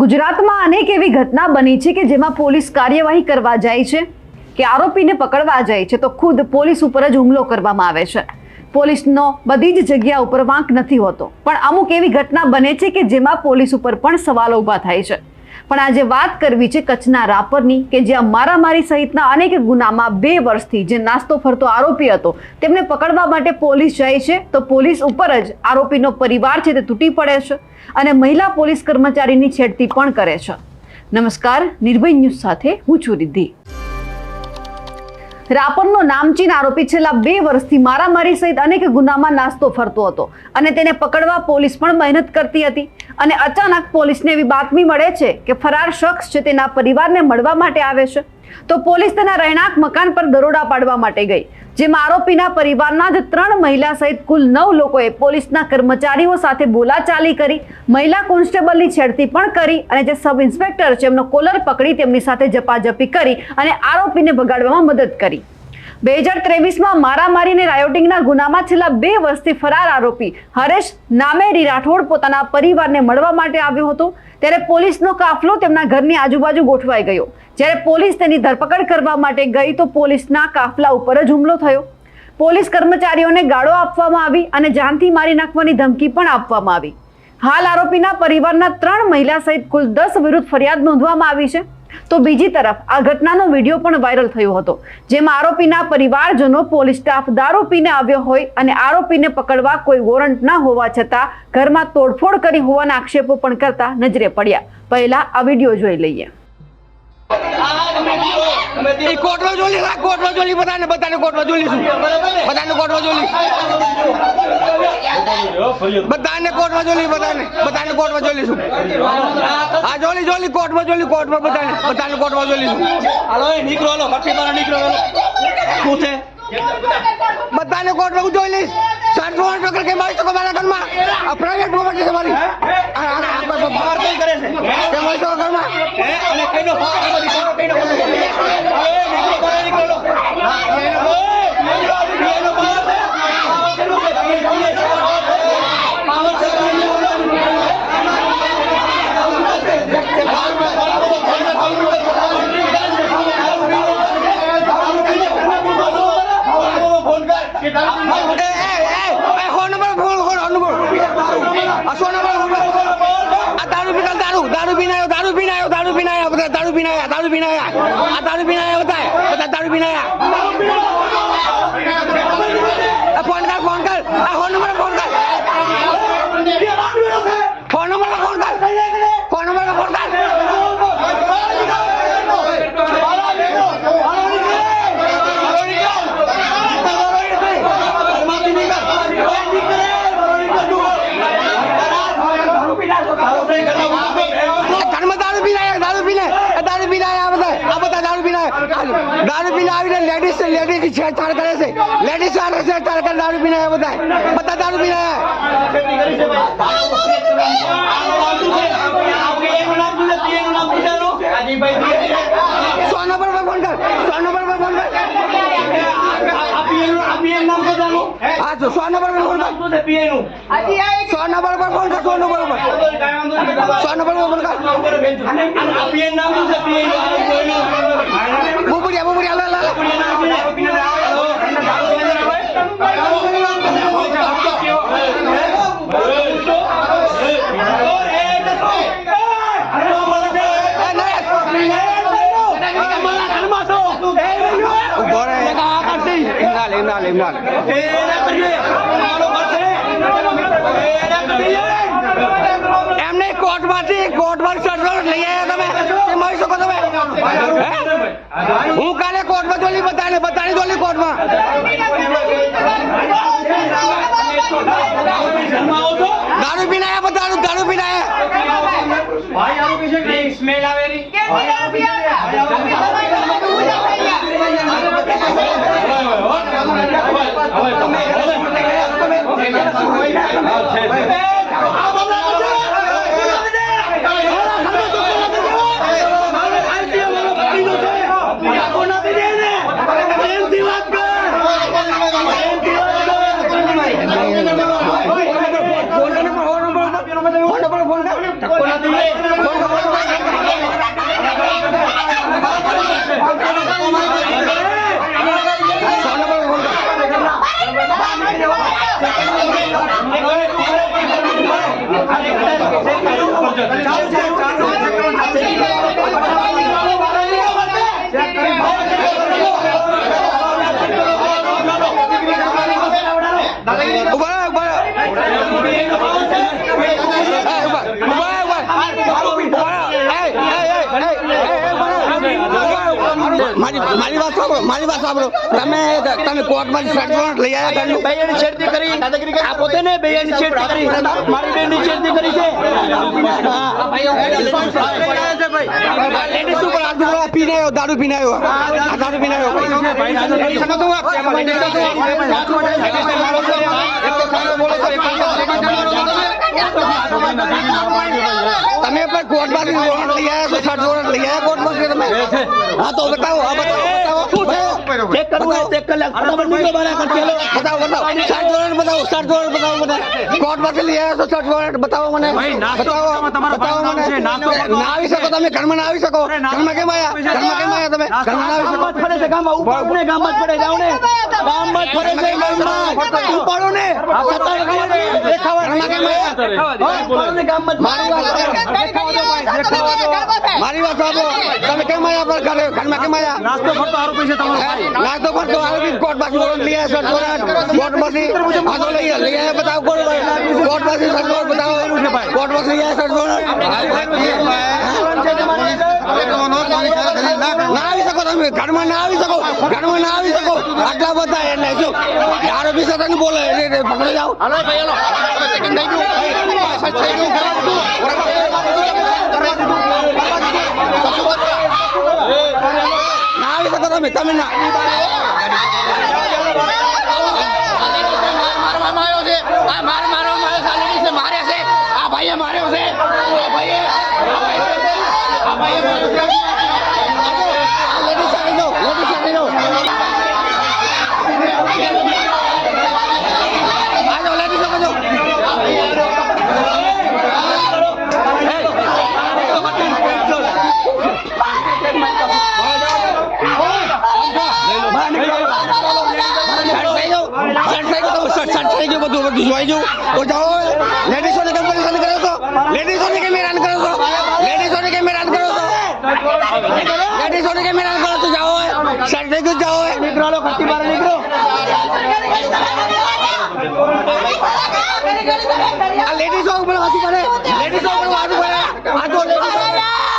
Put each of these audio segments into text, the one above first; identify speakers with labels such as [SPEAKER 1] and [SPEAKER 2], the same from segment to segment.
[SPEAKER 1] ગુજરાતમાં અનેક એવી ઘટના બની છે કે જેમાં પોલીસ કાર્યવાહી કરવા જાય છે, કે આરોપીને પકડવા જાય છે, તો ખુદ પોલીસ ઉપર જ હુમલો કરવામાં આવે છે. પોલીસનો બધી જ જગ્યા ઉપર વાંક નથી હોતો. પણ અમુક એવી ઘટના બને છે કે જેમાં પોલીસ ઉપર પણ સવાલો ઊભા થાય છે. પણ આજે વાત કરવી છે કચ્છના રાપરની કે જ્યાં મારામારી સહિતના અનેક ગુનામાં બે વર્ષથી જે નાસ્તો ફરતો આરોપી હતો, તેમને પકડવા માટે પોલીસ જાય છે, તો પોલીસ ઉપર જ આરોપીનો પરિવાર છે તે તૂટી પડે છે અને મહિલા પોલીસ કર્મચારીની છેડતી પણ કરે છે. નમસ્કાર, નિર્ભય ન્યૂઝ સાથે હું છું રિદ્ધિ. રાપરનો નામચીન આરોપી છેલ્લા બે વર્ષથી મારામારી સહિત અનેક ગુનામાં નાસ્તો ફરતો હતો અને તેને પકડવા પોલીસ પણ મહેનત કરતી હતી. અને અચાનક પોલીસને એવી બાતમી મળે છે કે ફરાર શખ્સ છે તેના પરિવારને મળવા માટે આવે છે. તો પોલીસ તેના રહેણાંક મકાન પર દરોડા પાડવા માટે ગઈ, જેમાં આરોપીના પરિવારના જ ત્રણ મહિલા સહિત કુલ નવ લોકોએ પોલીસના કર્મચારીઓ સાથે બોલાચાલી કરી, મહિલા કોન્સ્ટેબલની છેડતી પણ કરી અને જે સબ ઇન્સ્પેક્ટર છે એમનો કોલર પકડી તેમની સાથે જપાજપી કરી અને આરોપીને ભગાડવામાં મદદ કરી. બે હજાર ત્રેવીસમાં મારામારી અને રાયોટિંગના ગુનામાં છેલ્લા બે વર્ષથી ફરાર આરોપી હરેશ નામેરી રાઠોડ પોતાના પરિવારને મળવા માટે આવ્યો હતો. ત્યારે પોલીસનો કાફલો તેમના ઘરની આજુબાજુ ગોઠવાઈ ગયો. જ્યારે પોલીસ તેની ધરપકડ કરવા માટે ગઈ તો પોલીસના કાફલા ઉપર જ હુમલો થયો. પોલીસ કર્મચારીઓને ગાળો આપવામાં આવી અને જાનથી મારી નાખવાની ધમકી પણ આપવામાં આવી. હાલ આરોપીના પરિવારના ત્રણ મહિલા સહિત કુલ દસ વિરુદ્ધ ફરિયાદ નોંધવામાં આવી છે. તો બીજી તરફ આ ઘટનાનો વીડિયો પણ વાયરલ થયો હતો, જેમાં આરોપીના પરિવારજનો, પોલીસ સ્ટાફ દારૂ પીને આવ્યો હોય અને આરોપીને પકડવા કોઈ વોરંટ ના હોવા છતાં ઘરમાં તોડફોડ કરી હોવાના આક્ષેપો પણ કરતા નજરે પડ્યા. પહેલા આ વીડિયો જોઈ લઈએ.
[SPEAKER 2] એ કોટમાં જોલી રાખ કોટલો જોલી બધાને બધાને કોટલો જોલીશું બધાને કોટલો જોલી બધાને કોટમાં જોલી બધાને બધાને કોટમાં જોલીશું હા જોલી જોલી કોટમાં જોલી કોટમાં બધાને બધાને કોટમાં જોલીશું
[SPEAKER 3] હાલો એ નીકળો હાલો મઠી મારો નીકળો શું છે
[SPEAKER 2] બધાને કોટમાં જોઈ લઈશ સાઠ વર્ષ વગર કે મારી શકો મારા ઘરમાં આ પ્રાઇવેટ પ્રોપર્ટી છે મારી
[SPEAKER 3] બહાર કઈ કરે છે
[SPEAKER 2] કેમ આવી શકો ઘરમાં
[SPEAKER 3] અને આ બધી ફોટો કઈનો ફોટો હવે નીકળો બહાર નીકળો હા એનો એનો એનો બહાર છે આ કેનો છે એ છે પાવર છે ફોન કર કે તારું
[SPEAKER 2] એ એ એ એ phone number phone phone number આ સો નંબર આ દારૂ પીતા દારૂ દારૂ પીને આવ્યો દારૂ પીને આવ્યો દારૂ પીને આવ્યો બધા દારૂ પીને આવ્યા દારૂ પીને આવ્યા આ દારૂ પીને આવ્યા બધા બધા દારૂ પીને આવ્યા આ ફોન કર ફોન કર આ ફોન નંબર ફોન કર ફોન નંબર ફોન કર ફોન નંબર ફોન કર ઘરમાં દારૂ પીને આવ્યા દારૂ પીને આ દારૂ પીને આવ્યા આ બધા આ બધા દારૂ પીને આવીને લેડીઝ લેડીઝ છેડછાડ કરે છે. લેડીઝ સાથે છેડછાડ કરે, દારૂ પીને આવ્યા બધા બધા દારૂ પીને આવ્યા. સો નંબર પર ફોન કર સો નંબર પર ફોન કર. હા તો સો નંબર પર ફોન કર. સો નંબર પર ફોન કર સો નંબર પર સો નંબર પર ફોન કર. બુબુડિયા બુબુડિયા લા લા લા. ઊભો રહે. ઇમરાન કોર્ટમાંથી કોર્ટમાંથી સર્ટિફિકેટ લઈ આવ્યા તમે એ મળી શકો તમે હું કાલે કોર્ટમાં જોલી બધાને બધાની જોલી કોર્ટમાં દારૂ પીને આવ્યા બધા દારૂ પીને આવ્યા
[SPEAKER 3] સ્મેલ આવેલી
[SPEAKER 2] ફોન કર મારી વાત સાંભળો મારી વાત સાંભળો તમે તમે કોર્ટમાં વોરંટ લઈ આવ્યા ઘરનું
[SPEAKER 3] બેયની છેડતી કરી આ પોતે ને બેયની છેડતી કરી મારી બેનની છેડતી કરી છે
[SPEAKER 2] લેડીસ ઉપર હાથ ઉપાડવા પીને આવ્યો દારૂ પીને આવ્યો આ દારૂ પીને આવ્યો તમે પણ કોર્ટમાં વોરંટ લઈ આવ્યા છો સર્ચ વોરંટ લઈ આવ્યા કોર્ટમાંથી તમે? હા તો બતાવો હા બતાવો બતાવો
[SPEAKER 3] ચેક કરવું હોય ચેક કરી લે. ફટાફટ નીકળો બહાર આ ખર્ચેલો
[SPEAKER 2] બતાવો બતાવો. સર્ચ વોરંટ બતાવો સર્ચ વોરંટ બતાવો મને. કોર્ટમાંથી લઈ આવ્યા છો સર્ચ વોરંટ બતાવો મને. બતાવો. બતાવો મને. ના આવી શકો તમે ઘરમાં ના આવી શકો. ઘરમાં કેમ આવ્યા ઘરમાં કેમ આવ્યા તમે? ઘરમાં આવી શકો.
[SPEAKER 3] ફરે છે ગામમાં. ઉપર ને ગામમાં જ ફરે જાઓ ને. ગામમાં ફરે છે ગામમાં ઉપાડો ને. આ સત્તા દેખાવા
[SPEAKER 2] ઘરમાં કેમ આવ્યા મારી વાત મારી વાત સાંભળો તમે કેમ આયા પર ઘરે ઘરમાં કેમ આયા
[SPEAKER 3] નાસ્તો ફરતો આરોપી છે તમારો ભાઈ
[SPEAKER 2] નાસ્તો ફરતો આરોપી કોર્ટ કોર્ટમાંથી વોરંટ લઈ આવ્યા સર કોર્ટ હા તો લઈ લઈ આવ્યા બતાવો કોર્ટ કોર્ટમાંથી સર્ચ વોરંટ બતાવો કોર્ટમાંથી લઈ આવ્યા
[SPEAKER 3] તમારે
[SPEAKER 2] ના આવી શકો તમે ઘરમાં ના આવી શકો ઘરમાં ના આવી શકો આટલા બધા એટલે શું આરોપી સાથે બોલે એટલે પકડી જાઓ ના આવી શકો તમે તમે ના
[SPEAKER 4] મારવામાં આવ્યો છે આ માર મારવામાં આવ્યો છે આ લેડીઝે માર્યા છે આ ભાઈએ માર્યો છે આ ભાઈએ આ ભાઈએ આ ભાઈએ માર્યો છે
[SPEAKER 2] આ લેડીઝ સાથે જાઓ લેડીઝ સાથે જાઓ આ જાઓ લેડીઝ સાથે જાઓ શર્ટ થઈ ગયો શર્ટ થઈ ગયો શર્ટ શર્ટ થઈ ગયું બધું બધું જોઈ ગયું તો જાઓ લેડીઝોને કેમ પરેશાન કરો છો લેડીઝોને કેમ હેરાન કરો છો લેડીઝોને કેમ હેરાન કરો છો લેડીઝોને કેમ હેરાન કરો છો જાઓ શર્ટ થઈ ગયું જાઓ
[SPEAKER 3] નીકળો લો ખસ્તી બહાર નીકળો
[SPEAKER 2] આ લેડીઝો ઉપર વાંચી પડે લેડીઝો ઉપર વાંચી પડે આ જો લેડીઝો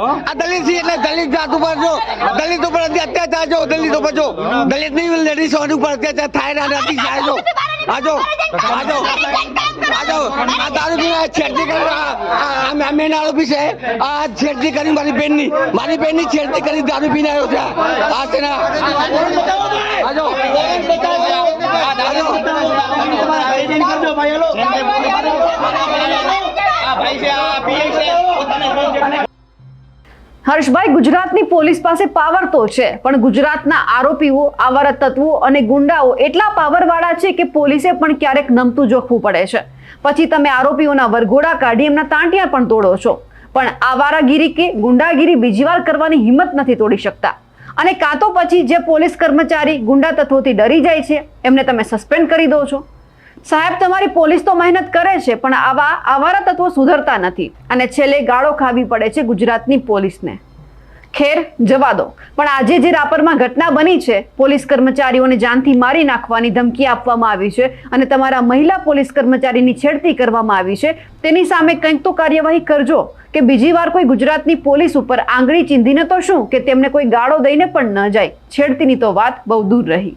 [SPEAKER 2] આ દલિત છે એટલે દલિત જાત ઉપર જો દલિત ઉપર અત્યાચાર જો દલિત ઉપર જો. દલિત લેડીઝ લેડીઝો ઉપર અત્યાચાર થાય ને નથી થાય જો. આજો આજો આજો આ દારૂ પીવા છેડતી કરી આ આરોપી છે આ છેડતી કરી મારી બેનની. મારી બેનની છેડતી કરી દારૂ પીને આવ્યો છે. આ છે ને આજો
[SPEAKER 3] ભાઈ હેલો આ ભાઈ છે આ પીએ છે.
[SPEAKER 1] હર્ષભાઈ, ગુજરાતની પોલીસ પાસે પાવર તો છે, પણ ગુજરાતના આરોપીઓ, આવારા તત્વો અને ગુંડાઓ એટલા પાવરવાળા છે કે પોલીસે પણ ક્યારેક નમતું જોખવું પડે છે. પછી તમે આરોપીઓના વરઘોડા કાઢી એમના તાંટિયા પણ તોડો છો. પણ આવારાગીરી કે ગુંડાગીરી બીજી વાર કરવાની હિંમત નથી તોડી શકતા. અને કાં તો પછી જે પોલીસ કર્મચારી ગુંડા તત્વોથી ડરી જાય છે, એમને તમે સસ્પેન્ડ કરી દો છો. સાહેબ, તમારી પોલીસ તો મહેનત કરે છે, પણ આવા આવારા તત્વો સુધરતા નથી. અને છેલ્લે ગાળો ખાવી પડે છે ગુજરાતની પોલીસને. ખેર, જવા દો. પણ આજે જે રાપરમાં ઘટના બની છે, પોલીસ કર્મચારીઓને જાનથી મારી નાખવાની ધમકી આપવામાં આવી છે અને તમારા મહિલા પોલીસ કર્મચારીની છેડતી કરવામાં આવી છે, તેની સામે કંઈક તો કાર્યવાહી કરજો. કે બીજી વાર કોઈ ગુજરાતની પોલીસ ઉપર આંગળી ચીંધીને તો શું? કે તેમને કોઈ ગાળો દઈને પણ ન જાય. છેડતીની તો વાત બહુ દૂર રહી.